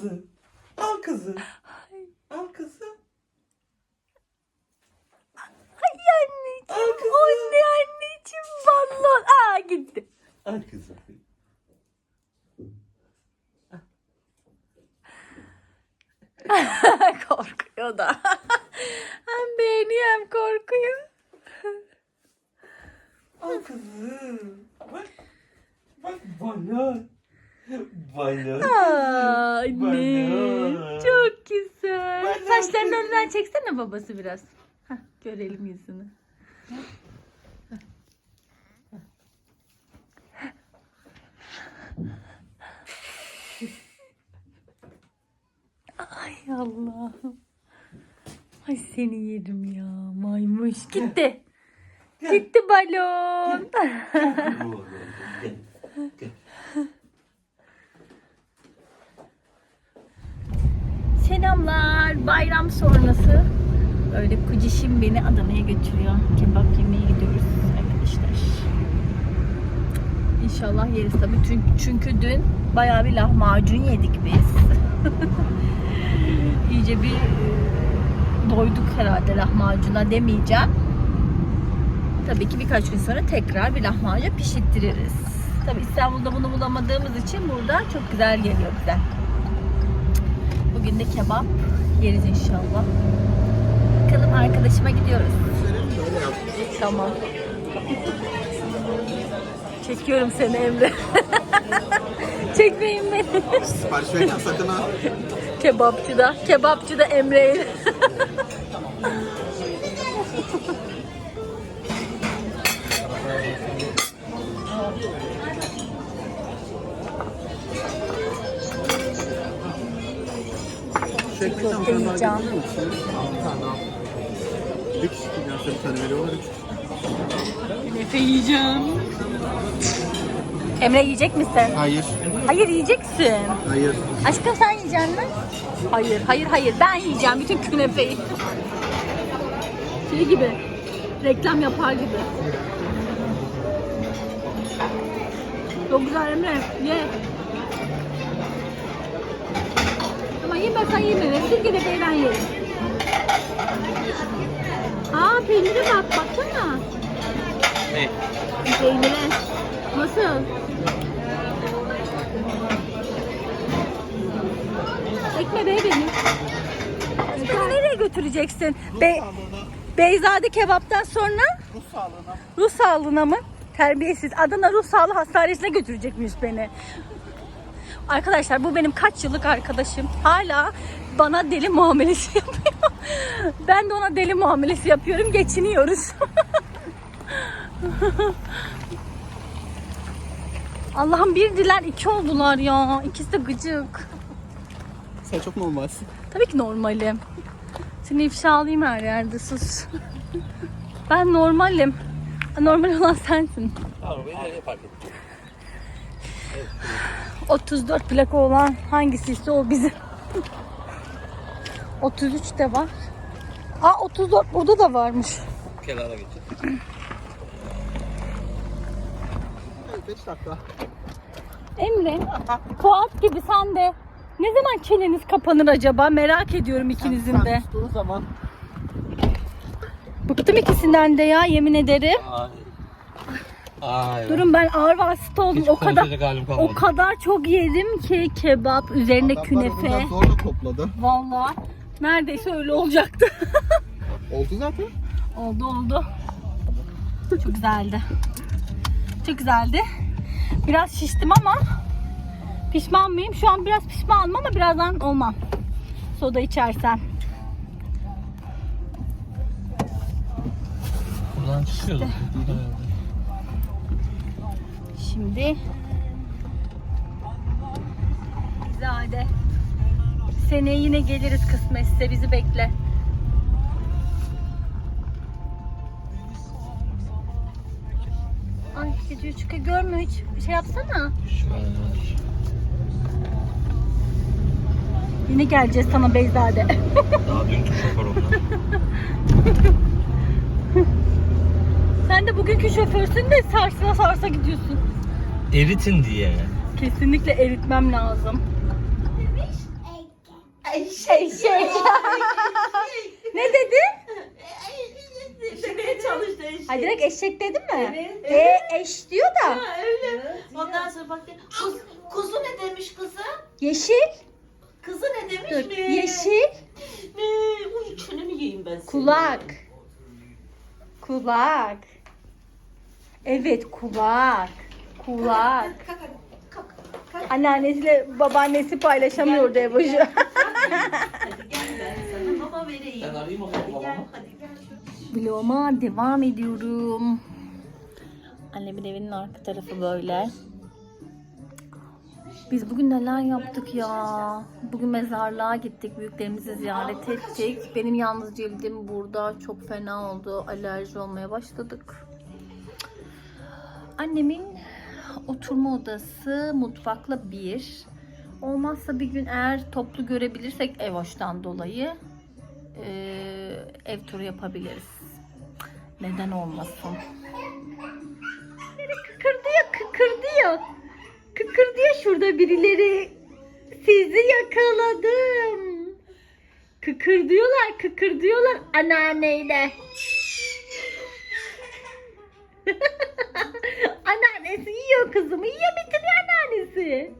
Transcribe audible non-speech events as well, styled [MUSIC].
kızı. Al kızı. Al kızı. Ay anneciğim. Al kızı. Anne anneciğim balon. Aa gitti. Al kızı. [LAUGHS] korkuyor da. [LAUGHS] hem beğeniyor hem korkuyor. Al kızı. Bak. Bak balon. [LAUGHS] Balon. Aa, anne. Balon. Çok güzel. Balon Saçlarının kızım. önünden çeksene babası biraz. Hah, görelim yüzünü. Ay Allah'ım. Ay seni yerim ya maymuş. Gitti. Gitti balon. Bayram sonrası öyle kucişim beni Adana'ya götürüyor. Kebap yemeye gidiyoruz arkadaşlar. İnşallah yeriz tabii. Çünkü, çünkü dün bayağı bir lahmacun yedik biz. [LAUGHS] İyice bir e, doyduk herhalde lahmacuna demeyeceğim. Tabii ki birkaç gün sonra tekrar bir lahmacun pişirttiririz. Tabii İstanbul'da bunu bulamadığımız için burada çok güzel geliyor bize. Bugün de kebap yeriz inşallah. Bakalım arkadaşıma gidiyoruz. Tamam. Çekiyorum seni Emre. [LAUGHS] Çekmeyin beni. Sipariş verirken sakın ha. Kebapçıda. Kebapçıda Emre. Şey, getirir misin? Bir kişi bir tane veriyorlar. Efe yiyeceğim. Emre yiyecek misin? Hayır. Hayır yiyeceksin. Hayır. Aşkım sen yiyeceksin mi? Hayır, hayır, hayır. Ben yiyeceğim bütün künefeyi. Şey gibi. Reklam yapar gibi. Çok güzel Emre. Ye. Ama yeme sen yeme. Bütün künefeyi ben yerim. Aa peynire bak. Baksana. Ne? Peynire. Nasıl? Ekme be beni. Sen nereye götüreceksin? Be Beyzade kebaptan sonra Rus sağlığına. ruh sağlığına mı? Terbiyesiz. Adana Ruh Sağlığı Hastanesi'ne götürecekmiş beni. Arkadaşlar bu benim kaç yıllık arkadaşım. Hala bana deli muamelesi [LAUGHS] yapıyor. Ben de ona deli muamelesi yapıyorum. Geçiniyoruz. [LAUGHS] Allah'ım bir diler iki oldular ya. İkisi de gıcık. Sen çok normalsin. Tabii ki normalim. Seni ifşa alayım her yerde sus. Ben normalim. Normal olan sensin. Arabayı nereye park ettin? 34 plaka olan hangisiyse o bizim. [LAUGHS] 33 de var. Aa 34 burada da varmış. Kenara geçin. Evet 5 dakika. Emre, Fuat gibi sen de ne zaman çeneniz kapanır acaba? Merak ediyorum ikinizin de. Sen zaman Bıktım ikisinden de ya yemin ederim. Ay. Ay. Durun ben ağır vasıta oldum. Hiç o kadar o kadar çok yedim ki kebap üzerine adamlar künefe. zorla topladı. Vallahi neredeyse öyle olacaktı. [LAUGHS] Oldu zaten. oldu oldu. Çok güzeldi. Çok güzeldi. Biraz şiştim ama pişman mıyım? Şu an biraz pişmanım ama birazdan olmam. Soda içersem. Buradan çıkıyorduk. Şimdi Zade. Seneye yine geliriz kısmetse bizi bekle. Ay gidiyor çıkıyor görmüyor hiç. Bir şey yapsana. Yine geleceğiz sana Beyzade. Daha dünkü şoför onlar. Sen de bugünkü şoförsün de sarsa sarsa gidiyorsun. Eritin diye. Kesinlikle eritmem lazım. Eşek. [LAUGHS] ne dedin? Demeye çalıştı eşek. Ay direkt eşek dedin mi? Evet. E eş diyor da. Ha, öyle. Ondan sonra bak kuz, kuzu ne demiş kızı? Yeşil. Kızı ne demiş Dur. mi? Yeşil. Ne? Uy çeneni yiyeyim ben seni. Kulak. Kulak. Evet kulak. Kalk. Anneannesiyle babaannesi paylaşamıyordu [LAUGHS] gel ben sana baba vereyim. Ben arayayım o zaman babamı. Vloguma devam ediyorum. Annemin evinin arka tarafı böyle. Biz bugün neler yaptık ya. Bugün mezarlığa gittik. Büyüklerimizi ziyaret ettik. Benim yalnız cildim burada çok fena oldu. Alerji olmaya başladık. Annemin oturma odası mutfakla bir. Olmazsa bir gün eğer toplu görebilirsek Evoş'tan dolayı eee, ev turu yapabiliriz. Neden olmasın? Kıkırdıyor, kıkırdıyor. Kıkırdıyor şurada birileri. Sizi yakaladım. Kıkırdıyorlar, kıkırdıyorlar anneanneyle. Anneannesi yiyor kızımı, yiyor bitiriyor anneannesi.